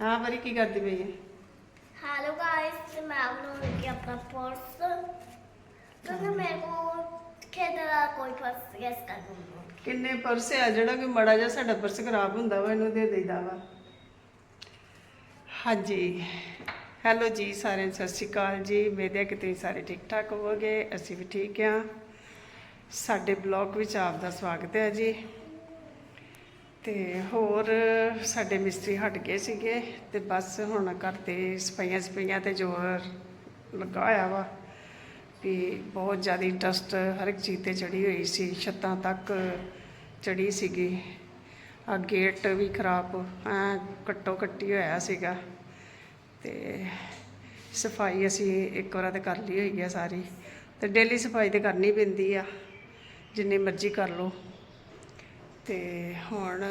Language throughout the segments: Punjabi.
ਹਾਂ ਬਰੀ ਕੀ ਕਰਦੀ ਪਈ ਹੈ हेलो गाइस मैं आप लोगों की अपना पर्स क्योंकि मेरे को खेतरा कोई पर्स गेस कर दूंगा ਕਿੰਨੇ ਪਰਸ ਆ ਜਿਹੜਾ ਕਿ ਮੜਾ ਜਿਹਾ ਸਾਡਾ ਪਰਸ ਖਰਾਬ ਹੁੰਦਾ ਵਾ ਇਹਨੂੰ ਦੇ ਦੇਈਦਾ ਵਾ ਹਾਂਜੀ ਹੈਲੋ ਜੀ ਸਾਰਿਆਂ ਨੂੰ ਸਤਿ ਸ਼੍ਰੀ ਅਕਾਲ ਜੀ ਮੇਰੇ ਕਿ ਤੁਸੀਂ ਸਾਰੇ ਠੀਕ ਠਾਕ ਹੋਵੋਗੇ ਅਸੀਂ ਵੀ ਠੀਕ ਆ ਸਾਡੇ ਬਲੌਗ ਵਿੱਚ ਆਪ ਦਾ ਸਵਾਗਤ ਹੈ ਜੀ ਤੇ ਹੋਰ ਸਾਡੇ ਮਿਸਤਰੀ ਹਟ ਗਏ ਸੀਗੇ ਤੇ ਬਸ ਹੁਣ ਘਰ ਤੇ ਸਫਾਈਆਂ ਸਫਾਈਆਂ ਤੇ ਜ਼ੋਰ ਲੱਗਾ ਹੋਇਆ ਵਾ ਵੀ ਬਹੁਤ ਜ਼ਿਆਦਾ ਡਸਟ ਹਰ ਇੱਕ ਚੀਜ਼ ਤੇ ਚੜੀ ਹੋਈ ਸੀ, ਛੱਤਾਂ ਤੱਕ ਚੜੀ ਸੀਗੀ। ਆ ਗੇਟ ਵੀ ਖਰਾਬ, ਐ ਕੱਟੋ ਕੱਟੀ ਹੋਇਆ ਸੀਗਾ। ਤੇ ਸਫ਼ਾਈ ਅਸੀਂ ਇੱਕ ਵਾਰ ਤੇ ਕਰ ਲਈ ਹੋਈ ਆ ਸਾਰੀ। ਤੇ ਡੇਲੀ ਸਫ਼ਾਈ ਤੇ ਕਰਨੀ ਪੈਂਦੀ ਆ, ਜਿੰਨੀ ਮਰਜ਼ੀ ਕਰ ਲਓ। ਤੇ ਹੁਣ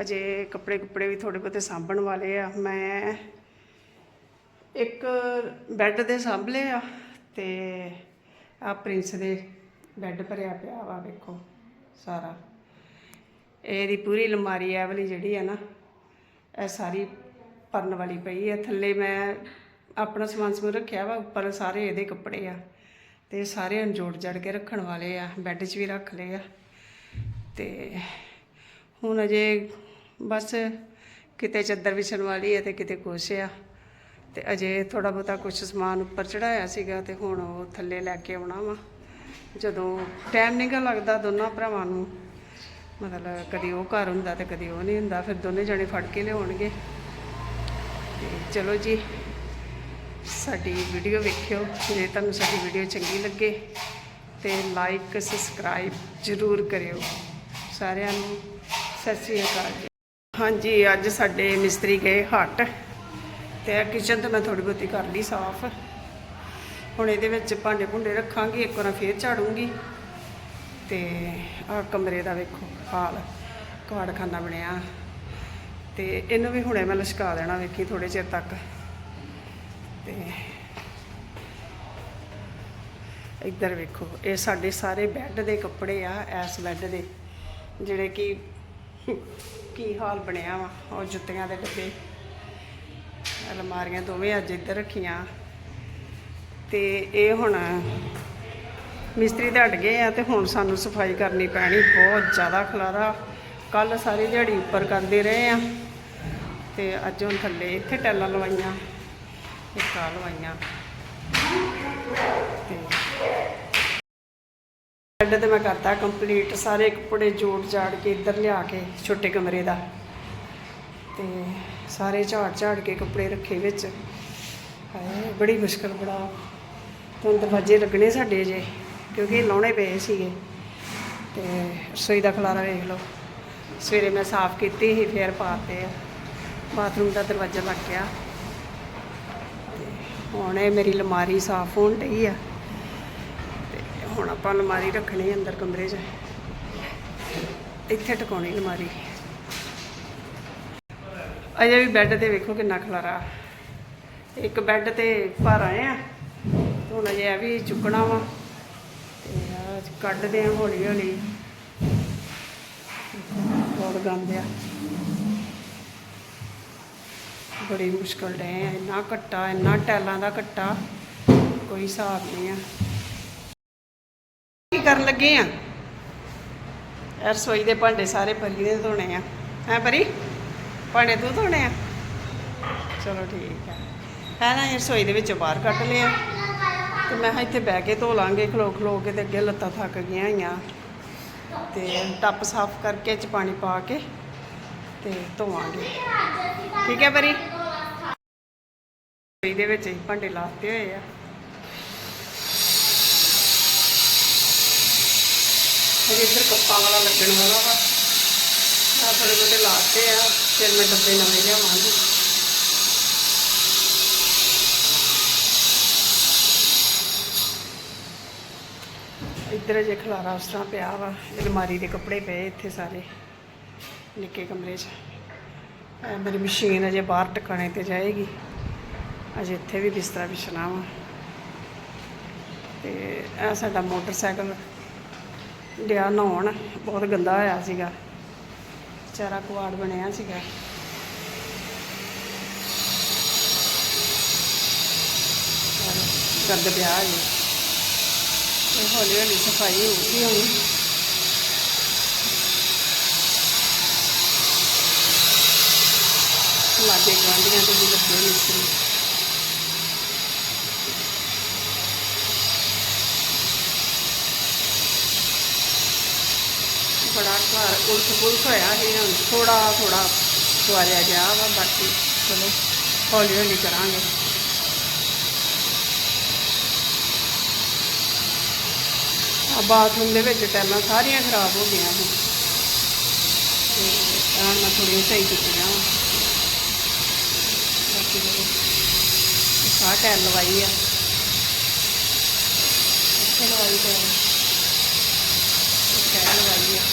ਅਜੇ ਕੱਪੜੇ ਕੁੱਪੜੇ ਵੀ ਥੋੜੇ ਬਹੁਤੇ ਸਾਂਭਣ ਵਾਲੇ ਆ। ਮੈਂ ਇੱਕ ਬੈੱਡ ਦੇ ਸਾਂਭਲੇ ਆ ਤੇ ਆ ਪ੍ਰਿੰਸ ਦੇ ਬੈੱਡ ਭਰਿਆ ਪਿਆ ਵਾ, ਵੇਖੋ ਸਾਰਾ। ਇਹਦੀ ਪੂਰੀ ਲਮਾਰੀ ਐ ਵਾਲੀ ਜਿਹੜੀ ਆ ਨਾ, ਇਹ ਸਾਰੀ ਭਰਨ ਵਾਲੀ ਪਈ ਆ। ਥੱਲੇ ਮੈਂ ਆਪਣਾ ਸਮਾਨ ਸਮੂਨ ਰੱਖਿਆ ਵਾ, ਉੱਪਰ ਸਾਰੇ ਇਹਦੇ ਕੱਪੜੇ ਆ ਤੇ ਸਾਰੇ ਅਣਜੋੜ ਜੜ ਕੇ ਰੱਖਣ ਵਾਲੇ ਆ, ਬੈੱਡ 'ਚ ਵੀ ਰੱਖ ਲਏ ਆ। ਤੇ ਹੁਣ ਅਜੇ ਬਸ ਕਿਤੇ ਚੱਦਰ ਵਿਛਣ ਵਾਲੀ ਹੈ ਤੇ ਕਿਤੇ ਕੁਛ ਆ। ਤੇ ਅਜੇ ਥੋੜਾ ਬਹੁਤਾ ਕੁਛ ਸਮਾਨ ਉੱਪਰ ਚੜਾਇਆ ਸੀਗਾ ਤੇ ਹੁਣ ਉਹ ਥੱਲੇ ਲੈ ਕੇ ਆਉਣਾ ਵਾ। ਜਦੋਂ ਟਾਈਮ ਨਿਕਲ ਲੱਗਦਾ ਦੋਨਾਂ ਭਰਾਵਾਂ ਨੂੰ। ਮਤਲਬ ਕਦੀ ਉਹ ਘਰ ਹੁੰਦਾ ਤੇ ਕਦੀ ਉਹ ਨਹੀਂ ਹੁੰਦਾ, ਫਿਰ ਦੋਨੇ ਜਣੇ ਫੜ ਕੇ ਲਿਆਉਣਗੇ। ਤੇ ਚਲੋ ਜੀ, ਸਾਡੀ ਵੀਡੀਓ ਵੇਖਿਓ। ਜੇ ਤੁਹਾਨੂੰ ਸਾਡੀ ਵੀਡੀਓ ਚੰਗੀ ਲੱਗੇ ਤੇ ਲਾਈਕ ਸਬਸਕ੍ਰਾਈਬ ਜ਼ਰੂਰ ਕਰਿਓ। ਸਾਰਿਆਂ ਨੂੰ ਸਤਿ ਸ੍ਰੀ ਅਕਾਲ ਜੀ। ਹਾਂਜੀ, ਅੱਜ ਸਾਡੇ ਮਿਸਤਰੀ ਗਏ ਹੱਟ ਤੇ ਕਿਚਨ ਤੇ ਮੈਂ ਥੋੜੀ ਬਹੁਤੀ ਕਰ ਲਈ ਸਾਫ਼। ਹੁਣ ਇਹਦੇ ਵਿੱਚ ਭਾਂਡੇ ਭੁੰਡੇ ਰੱਖਾਂਗੀ, ਇੱਕ ਵਾਰ ਫੇਰ ਝਾੜੂਗੀ ਤੇ ਆ ਕਮਰੇ ਦਾ ਵੇਖੋ ਹਾਲ ਕਾੜਖਾਨਾ ਬਣਿਆ। ਤੇ ਇਹਨੂੰ ਵੀ ਹੁਣੇ ਮੈਂ ਲਸ਼ਕਾ ਦੇਣਾ ਵੇਖੀ ਥੋੜੇ ਚਿਰ ਤੱਕ। ਤੇ ਇੱਧਰ ਵੇਖੋ, ਇਹ ਸਾਡੇ ਸਾਰੇ ਬੈੱਡ ਦੇ ਕੱਪੜੇ ਆ ਐਸ ਬੈੱਡ ਦੇ। ਜਿਹੜੇ ਕਿ ਕੀ ਹਾਲ ਬਣਿਆ ਵਾ, ਉਹ ਜੁੱਤੀਆਂ ਦੇ ਡੱਬੇ। ਅਲਮਾਰੀਆਂ ਦੋਵੇਂ ਅੱਜ ਇੱਧਰ ਰੱਖੀਆਂ। ਤੇ ਇਹ ਹੁਣ ਮਿਸਤਰੀ ਤੇ ਹਟ ਗਏ ਆ ਤੇ ਹੁਣ ਸਾਨੂੰ ਸਫ਼ਾਈ ਕਰਨੀ ਪੈਣੀ, ਬਹੁਤ ਜ਼ਿਆਦਾ ਖਲਾਰਾ। ਕੱਲ ਸਾਰੀ ਦਿਹਾੜੀ ਉੱਪਰ ਕਰਦੇ ਰਹੇ ਆ। ਤੇ ਅੱਜ ਹੁਣ ਥੱਲੇ ਇੱਥੇ ਟੈਲਾਂ ਲਵਾਈਆਂ, ਇੱਕ ਆ ਲਵਾਈਆਂ। ਬੈੱਡ ਤੇ ਮੈਂ ਕਰਤਾ ਕੰਪਲੀਟ ਸਾਰੇ ਕੱਪੜੇ ਜੋੜ ਜਾੜ ਕੇ ਇੱਧਰ ਲਿਆ ਕੇ ਛੋਟੇ ਕਮਰੇ ਦਾ। ਤੇ ਸਾਰੇ ਝਾੜ ਝਾੜ ਕੇ ਕੱਪੜੇ ਰੱਖੇ ਵਿੱਚ। ਹਾਏ, ਬੜੀ ਮੁਸ਼ਕਲ ਬੜਾ। ਹੁਣ ਦਰਵਾਜ਼ੇ ਲੱਗਣੇ ਸਾਡੇ ਜੇ ਕਿਉਂਕਿ ਲਾਉਣੇ ਪਏ ਸੀਗੇ। ਤੇ ਰਸੋਈ ਦਾ ਖਲਾਰਾ ਵੇਖ ਲਓ। ਸਵੇਰੇ ਮੈਂ ਸਾਫ਼ ਕੀਤੀ ਸੀ, ਫੇਰ ਪਾਤੇ ਆ। ਬਾਥਰੂਮ ਦਾ ਦਰਵਾਜ਼ਾ ਲੱਗ ਗਿਆ। ਤੇ ਹੁਣ ਇਹ ਮੇਰੀ ਲਮਾਰੀ ਸਾਫ਼ ਹੋਣ ਡਈ ਆ। ਹੁਣ ਆਪਾਂ ਅਲਮਾਰੀ ਰੱਖਣੀ ਅੰਦਰ ਕਮਰੇ 'ਚ। ਇੱਥੇ ਟਿਕਾਉਣੀ ਅਲਮਾਰੀ। ਅਜੇ ਵੀ ਬੈੱਡ ਤੇ ਵੇਖੋ ਕਿੰਨਾ ਖਲਾਰਾ। ਇੱਕ ਬੈੱਡ ਤੇ ਭਰ ਆਏ ਆ ਹੁਣ ਅਜੇ ਇਹ ਵੀ ਚੁੱਕਣਾ ਵਾ। ਤੇ ਆ ਕੱਢਦੇ ਆ ਹੌਲੀ ਹੌਲੀ ਬਹੁਤ ਗੰਦ ਆ। ਬੜੀ ਮੁਸ਼ਕਲ ਡੇ ਆ। ਇੰਨਾ ਘੱਟਾ, ਇੰਨਾ ਟੈਲਾਂ ਦਾ ਘੱਟਾ, ਕੋਈ ਹਿਸਾਬ ਨਹੀਂ ਆ। ਕੀ ਕਰਨ ਲੱਗੇ ਆ? ਰਸੋਈ ਦੇ ਭਾਂਡੇ ਸਾਰੇ ਪਰੀ ਦੇ ਧੋਣੇ ਆ। ਹੈ ਪਰੀ? ਭਾਂਡੇ ਤੂੰ ਧੋਣੇ ਆ? ਚਲੋ ਠੀਕ ਹੈ ਹੈ ਨਾ, ਇਹ ਰਸੋਈ ਦੇ ਵਿੱਚੋਂ ਬਾਹਰ ਕੱਢ ਲਿਆ ਤੇ ਮੈਂ ਕਿਹਾ ਇੱਥੇ ਬਹਿ ਕੇ ਧੋ ਲਾਂਗੇ, ਖਲੋ ਖਲੋ ਕੇ ਤੇ ਅੱਗੇ ਲੱਤਾਂ ਥੱਕ ਗਈਆਂ ਹੋਈਆਂ ਤੇ ਟੱਪ ਸਾਫ਼ ਕਰਕੇ ਚ ਪਾਣੀ ਪਾ ਕੇ ਤੇ ਧੋਵਾਂਗੇ। ਠੀਕ ਹੈ ਪਰੀ? ਰਸੋਈ ਦੇ ਵਿੱਚ ਹੀ ਭਾਂਡੇ ਲਾਤੇ ਹੋਏ ਆ। ਅਜੇ ਇੱਧਰ ਕੱਪਾਂ ਵਾਲਾ ਲੱਗਣ ਵਾਲਾ ਵਾ। ਆ ਥੋੜੇ ਬਹੁਤੇ ਲਾਤੇ ਆ, ਫਿਰ ਮੈਂ ਡੱਬੇ ਨਵੇਂ ਲਿਆਵਾਂਗੀ। ਇੱਧਰ ਜੇ ਖਲਾਰਾ ਉਸ ਤਰ੍ਹਾਂ ਪਿਆ ਵਾ, ਅਲਮਾਰੀ ਦੇ ਕੱਪੜੇ ਪਏ ਇੱਥੇ ਸਾਰੇ, ਨਿੱਕੇ ਕਮਰੇ 'ਚ। ਮੇਰੀ ਮਸ਼ੀਨ ਅਜੇ ਬਾਹਰ ਟਿਕਾਣੇ ਤੇ ਜਾਏਗੀ। ਅਜੇ ਇੱਥੇ ਵੀ ਬਿਸਤਰਾ ਵਿਛਣਾ ਵਾ। ਤੇ ਇਹ ਸਾਡਾ ਮੋਟਰਸਾਈਕਲ ਡਿਆ ਨਹਾਉਣ, ਬਹੁਤ ਗੰਦਾ ਹੋਇਆ ਸੀਗਾ। ਚਾਰਾ ਕੁਆੜ ਬਣਿਆ ਸੀਗਾ। ਗੰਦ ਪਿਆ ਜੀ ਇਹ ਹੌਲੀ ਹੌਲੀ ਸਫ਼ਾਈ ਹੋ ਗਈ ਹੁਣ। ਲਾਗੇ ਗਵਾਂਢੀਆਂ ਤੇ ਵੀ ਲੱਗੇ ਮਿਸਤਰੀ। ਬੜਾ ਘਰ ਉਲਟ ਪੁਲਟ ਹੋਇਆ ਸੀ ਹੁਣ ਥੋੜਾ ਥੋੜਾ ਸਵਾਰਿਆ ਗਿਆ ਵਾ ਬਾਕੀ ਚਲੋ ਹੌਲੀ ਹੌਲੀ ਕਰਾਂਗੇ ਆ ਬਾਥਰੂਮ ਦੇ ਵਿੱਚ ਟੈਲਾਂ ਸਾਰੀਆਂ ਖਰਾਬ ਹੋ ਗਈਆਂ ਹੁਣ ਤੇ ਆਣ ਮੈਂ ਥੋੜੀਆਂ ਸਹੀ ਕੀਤੀਆਂ ਵਾਂ। ਬਾਕੀ ਚਲੋ ਸਾਹ ਟੈਲ ਲਵਾਈ ਆ ਇੱਥੇ ਲਵਾਈ ਟੈਲ ਟੈਲ ਲਵਾਈ ਆ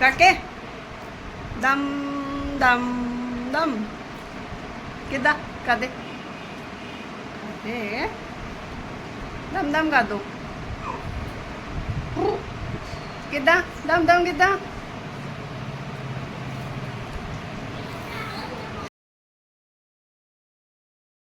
ਕਾਕੇ ਦਮ ਦਮ ਦਮ ਕਿੱਦਾਂ ਕਦੇ ਕਦੇ ਦਮ ਦਮ ਕਰ ਦੋ ਕਿੱਦਾਂ ਦਮ ਦਮ ਕਿੱਦਾਂ